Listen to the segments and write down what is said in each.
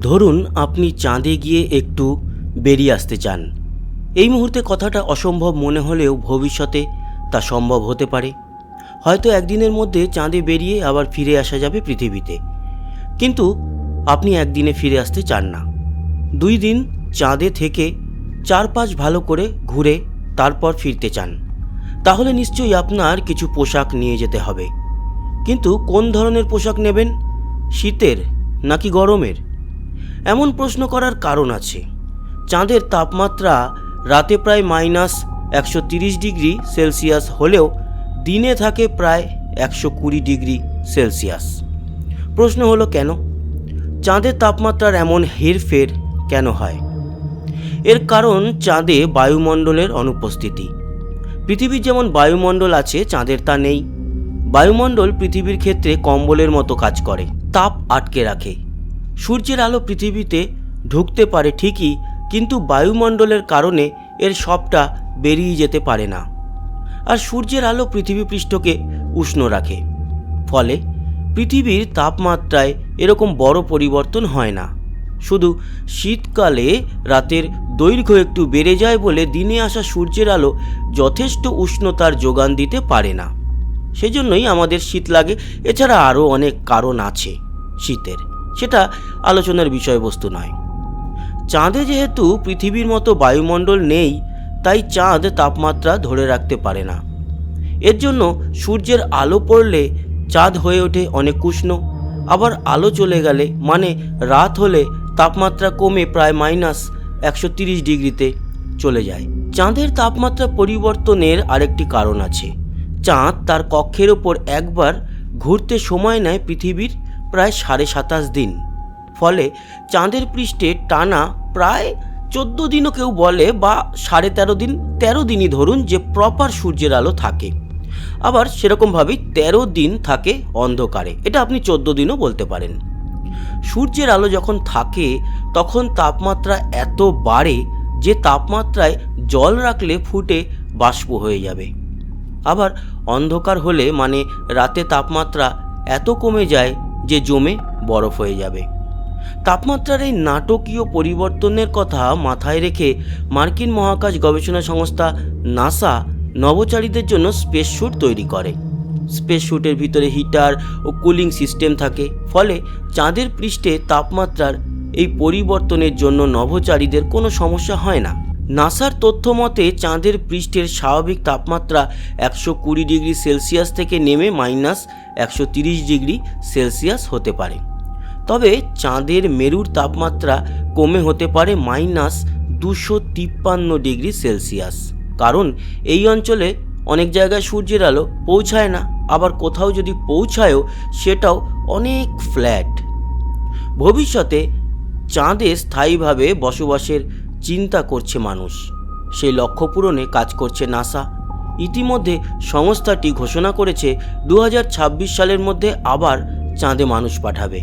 ধরুন আপনি চাঁদে গিয়ে একটু বেরিয়ে আসতে চান। এই মুহূর্তে কথাটা অসম্ভব মনে হলেও ভবিষ্যতে তা সম্ভব হতে পারে। হয়তো একদিনের মধ্যে চাঁদে বেরিয়ে আবার ফিরে আসা যাবে পৃথিবীতে। কিন্তু আপনি একদিনে ফিরে আসতে চান না। দুই দিন চাঁদে থেকে চার পাঁচ ভালো করে ঘুরে তারপর ফিরতে চান। তাহলে নিশ্চয়ই আপনার কিছু পোশাক নিয়ে যেতে হবে। কিন্তু কোন ধরনের পোশাক নেবেন? শীতের নাকি গরমের? এমন প্রশ্ন করার কারণ আছে। চাঁদের তাপমাত্রা রাতে প্রায় মাইনাস একশো ডিগ্রি সেলসিয়াস হলেও দিনে থাকে প্রায় একশো কুড়ি ডিগ্রি সেলসিয়াস। প্রশ্ন হলো কেন? চাঁদের তাপমাত্রার এমন হেরফের কেন হয়? এর কারণ চাঁদে বায়ুমণ্ডলের অনুপস্থিতি। পৃথিবীর যেমন বায়ুমণ্ডল আছে, চাঁদের তা নেই। বায়ুমণ্ডল পৃথিবীর ক্ষেত্রে কম্বলের মতো কাজ করে, তাপ আটকে রাখে। সূর্যের আলো পৃথিবীতে ঢুকতে পারে ঠিকই, কিন্তু বায়ুমণ্ডলের কারণে এর সবটা বেরিয়ে যেতে পারে না। আর সূর্যের আলো পৃথিবী পৃষ্ঠকে উষ্ণ রাখে। ফলে পৃথিবীর তাপমাত্রায় এরকম বড় পরিবর্তন হয় না। শুধু শীতকালে রাতের দৈর্ঘ্য একটু বেড়ে যায় বলে দিনে আসা সূর্যের আলো যথেষ্ট উষ্ণতার যোগান দিতে পারে না। সেজন্যই আমাদের শীত লাগে। এছাড়া আরও অনেক কারণ আছে শীতের। সেটা আলোচনার বিষয়বস্তু নয়। চাঁদে যেহেতু পৃথিবীর মতো বায়ুমণ্ডল নেই, তাই চাঁদ তাপমাত্রা ধরে রাখতে পারে না। এর জন্য সূর্যের আলো পড়লে চাঁদ হয়ে ওঠে অনেক উষ্ণ, আবার আলো চলে গেলে মানে রাত হলে তাপমাত্রা কমে প্রায় মাইনাস একশো ডিগ্রিতে চলে যায়। চাঁদের তাপমাত্রা পরিবর্তনের আরেকটি কারণ আছে। চাঁদ তার কক্ষের ওপর একবার ঘুরতে সময় নেয় পৃথিবীর প্রায় সাড়ে সাতাশ দিন। ফলে চাঁদের পৃষ্ঠে টানা প্রায় চোদ্দ দিনও কেউ বলে বা সাড়ে তেরো দিন, তেরো দিনই ধরুন যে প্রপার সূর্যের আলো থাকে। আবার সেরকমভাবেই তেরো দিন থাকে অন্ধকারে। এটা আপনি চোদ্দ দিনও বলতে পারেন। সূর্যের আলো যখন থাকে, তখন তাপমাত্রা এত বাড়ে যে তাপমাত্রায় জল রাখলে ফুটে বাষ্প হয়ে যাবে। আবার অন্ধকার হলে মানে রাতে তাপমাত্রা এত কমে যায় যে জমে বরফ হয়ে যাবে। তাপমাত্রার এই নাটকীয় পরিবর্তনের কথা মাথায় রেখে মার্কিন মহাকাশ গবেষণা সংস্থা নাসা নভোচারীদের জন্য স্পেস স্যুট তৈরি করে। স্পেস স্যুটের ভিতরে হিটার ও কুলিং সিস্টেম থাকে, ফলে চাঁদের পৃষ্ঠে তাপমাত্রার এই পরিবর্তনের জন্য নভোচারীদের কোনো সমস্যা হয় না। নাসার তথ্য মতে, চাঁদের পৃষ্ঠের স্বাভাবিক তাপমাত্রা একশো কুড়ি ডিগ্রি সেলসিয়াস থেকে নেমে মাইনাস একশো তিরিশ ডিগ্রি সেলসিয়াস হতে পারে। তবে চাঁদের মেরুর তাপমাত্রা কমে হতে পারে মাইনাস দুশো তিপ্পান্ন ডিগ্রি সেলসিয়াস। কারণ এই অঞ্চলে অনেক জায়গায় সূর্যের আলো পৌঁছায় না, আবার কোথাও যদি পৌঁছায়ও সেটাও অনেক ফ্ল্যাট। ভবিষ্যতে চাঁদে স্থায়ীভাবে বসবাসের চিন্তা করছে মানুষ। সেই লক্ষ্য পূরণে কাজ করছে নাসা। ইতিমধ্যে সংস্থাটি ঘোষণা করেছে দু হাজার ছাব্বিশ সালের মধ্যে আবার চাঁদে মানুষ পাঠাবে।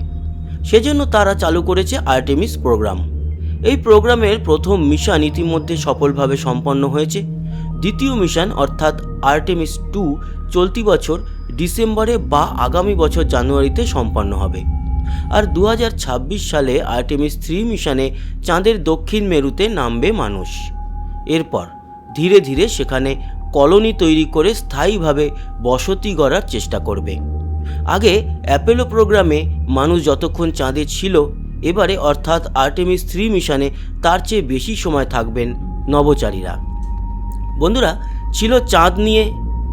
সেজন্য তারা চালু করেছে আর্টেমিস প্রোগ্রাম। এই প্রোগ্রামের প্রথম মিশন ইতিমধ্যে সফলভাবে সম্পন্ন হয়েছে। দ্বিতীয় মিশন, অর্থাৎ আর্টেমিস টু, চলতি বছর ডিসেম্বরে বা আগামী বছর জানুয়ারিতে সম্পন্ন হবে। আর দু হাজার ছাব্বিশ সালে আর্টেমিস থ্রি মিশনে চাঁদের দক্ষিণ মেরুতে নামবে মানুষ। এরপর ধীরে ধীরে সেখানে কলোনি তৈরি করে স্থায়ীভাবে বসতি গড়ার চেষ্টা করবে। আগে অ্যাপেলো প্রোগ্রামে মানুষ যতক্ষণ চাঁদে ছিল, এবারে অর্থাৎ আর্টেমিস থ্রি মিশনে তার চেয়ে বেশি সময় থাকবেন নভোচারীরা। বন্ধুরা, ছিল চাঁদ নিয়ে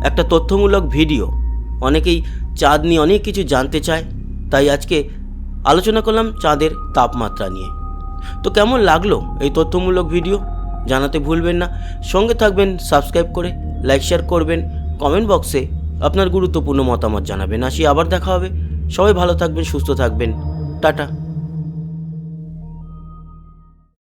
একটা তথ্যমূলক ভিডিও। অনেকেই চাঁদ নিয়ে অনেক কিছু জানতে চায়, তাই আজকে আলোচনা করলাম চাঁদের তাপমাত্রা নিয়ে। তো কেমন লাগল এই তথ্যমূলক ভিডিও? জানাতে ভুলবেন না। সঙ্গে থাকবেন সাবস্ক্রাইব করে লাইক শেয়ার করবেন। কমেন্ট বক্সে আপনার গুরুত্বপূর্ণ মতামত জানাবেন। আসি আবার দেখা হবে। সবাই ভালো থাকবেন, সুস্থ থাকবেন। টাটা।